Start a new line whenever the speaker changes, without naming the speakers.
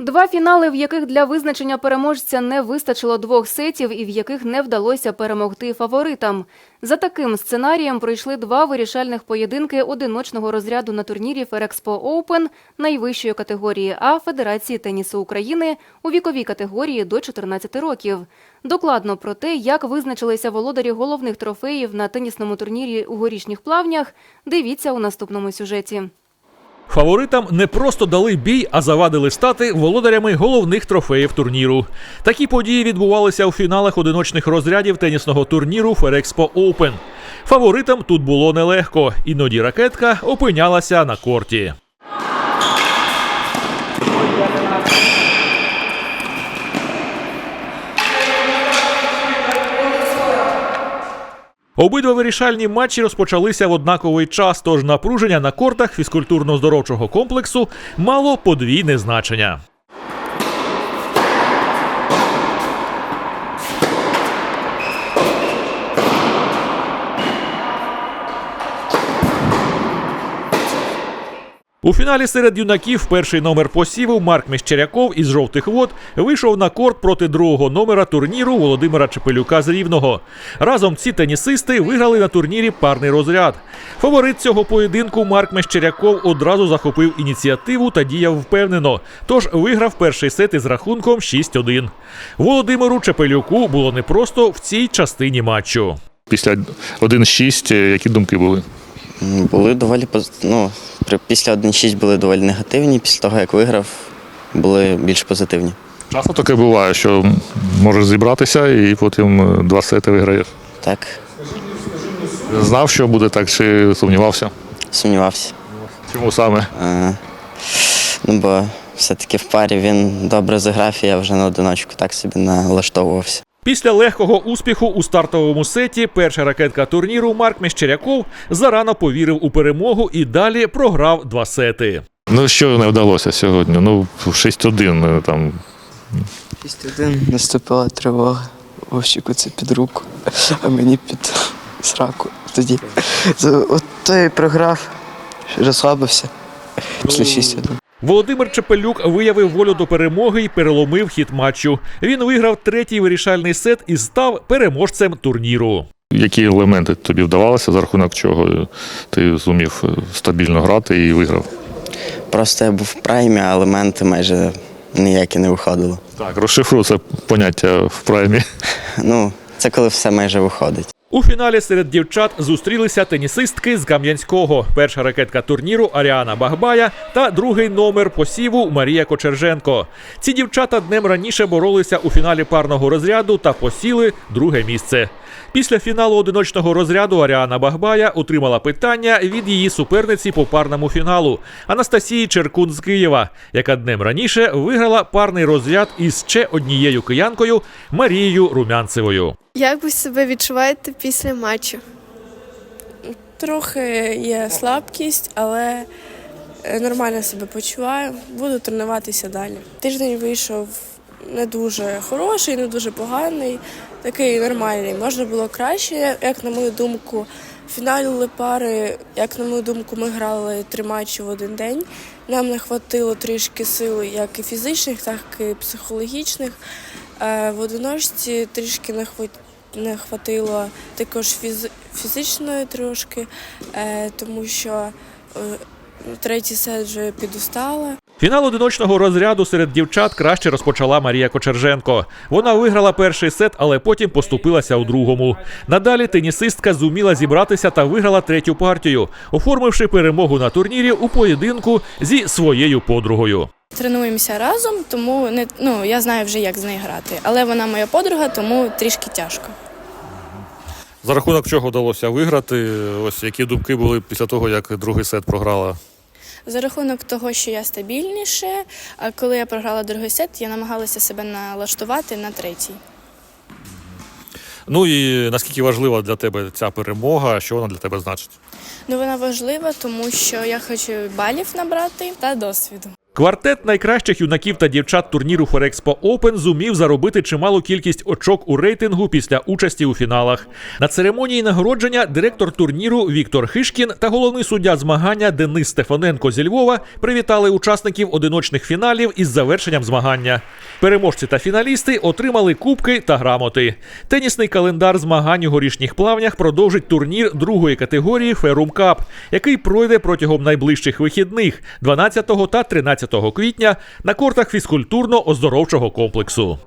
Два фінали, в яких для визначення переможця не вистачило двох сетів і в яких не вдалося перемогти фаворитам. За таким сценарієм пройшли два вирішальних поєдинки одиночного розряду на турнірі Ферекспо Оупен найвищої категорії А Федерації тенісу України у віковій категорії до 14 років. Докладно про те, як визначилися володарі головних трофеїв на тенісному турнірі у горішніх плавнях, дивіться у наступному сюжеті.
Фаворитам не просто дали бій, а завадили стати володарями головних трофеїв турніру. Такі події відбувалися у фіналах одиночних розрядів тенісного турніру Ферекспо Open. Фаворитам тут було нелегко. Іноді ракетка опинялася на корті. Обидва вирішальні матчі розпочалися в однаковий час, тож напруження на кортах фізкультурно-здоровчого комплексу мало подвійне значення. У фіналі серед юнаків перший номер посіву Марк Мещеряков із жовтих вод вийшов на корт проти другого номера турніру Володимира Чепелюка з Рівного. Разом ці тенісисти виграли на турнірі парний розряд. Фаворит цього поєдинку Марк Мещеряков одразу захопив ініціативу та діяв впевнено. Тож виграв перший сет із рахунком 6-1. Володимиру Чепелюку було непросто в цій частині матчу.
Після 1-6, е, які думки були?
Були доволі ну, після 1-6 були доволі негативні, після того, як виграв, були більш позитивні.
Часто таке буває, що можеш зібратися і потім е, два сети виграєш.
Так,
Знав, що буде так, чи сумнівався?
сумнівався.
Чому саме?
Е, ну, бо все-таки в парі він добре заграв, і я вже на одиночку так собі налаштовувався.
Після легкого успіху у стартовому сеті перша ракетка турніру Марк Мещеряков зарано повірив у перемогу і далі програв два сети.
Ну, що не вдалося сьогодні? Ну, 6-1 е, там.
Після один наступила тривога. Вовчику це під руку, а мені під сраку. Тоді от той програв, розслабився після 6-1.
Володимир Чепелюк виявив волю до перемоги і переломив хід матчу. Він виграв третій вирішальний сет і став переможцем турніру.
Які елементи тобі вдавалося, за рахунок чого ти зумів е, стабільно грати і виграв?
Просто я був в праймі, а елементи майже ніякі не виходило.
Так, розшифруй це поняття в праймі.
Ну, це коли все майже виходить.
У фіналі серед дівчат зустрілися тенісистки з Кам'янського. Перша ракетка турніру Аріана Багбая та другий номер посіву Марія Кочерженко. Ці дівчата днем раніше боролися у фіналі парного розряду та посіли друге місце. Після фіналу одиночного розряду Аріана Багбая отримала питання від її суперниці по парному фіналу Анастасії Черкун з Києва, яка днем раніше виграла парний розряд із ще однією киянкою Марією Румянцевою.
Як ви себе відчуваєте після матчу?
Трохи є слабкість, але е, нормально себе почуваю. Буду тренуватися далі. Тиждень вийшов не дуже хороший, не дуже поганий, такий нормальний. Можна було краще, як на мою думку. Фіналі пари, як на мою думку, ми грали три матчі в один день. Нам не хватило трішки сил, як і фізичних, так і психологічних. Е, В одиночці трішки не хватило. не хватило також фіз- фізичної трошки, е, тому що е, третій сет вже підустала.
Фінал одиночного розряду серед дівчат краще розпочала Марія Кочерженко. Вона виграла перший сет, але потім поступилася у другому. Надалі тенісистка зуміла зібратися та виграла третю партію, оформивши перемогу на турнірі у поєдинку зі своєю подругою.
Тренуємося разом, тому не ну я знаю вже як з нею грати. Але вона моя подруга, тому трішки тяжко.
За рахунок чого вдалося виграти? Ось які думки були після того, як другий сет програла?
За рахунок того, що я стабільніше, а коли я програла другий сет, я намагалася себе налаштувати на третій.
Ну і наскільки важлива для тебе ця перемога, що вона для тебе значить?
Ну вона важлива, тому що я хочу балів набрати та досвіду.
Квартет найкращих юнаків та дівчат турніру Ферекспо Open зумів заробити чималу кількість очок у рейтингу після участі у фіналах. На церемонії нагородження директор турніру Віктор Хишкін та головний суддя змагання Денис Стефаненко зі Львова привітали учасників одиночних фіналів із завершенням змагання. Переможці та фіналісти отримали кубки та грамоти. Тенісний календар змагань у горішніх плавнях продовжить турнір другої категорії Ферум Кап, який пройде протягом найближчих вихідних 12 та 13 квітня на кортах фізкультурно-оздоровчого комплексу.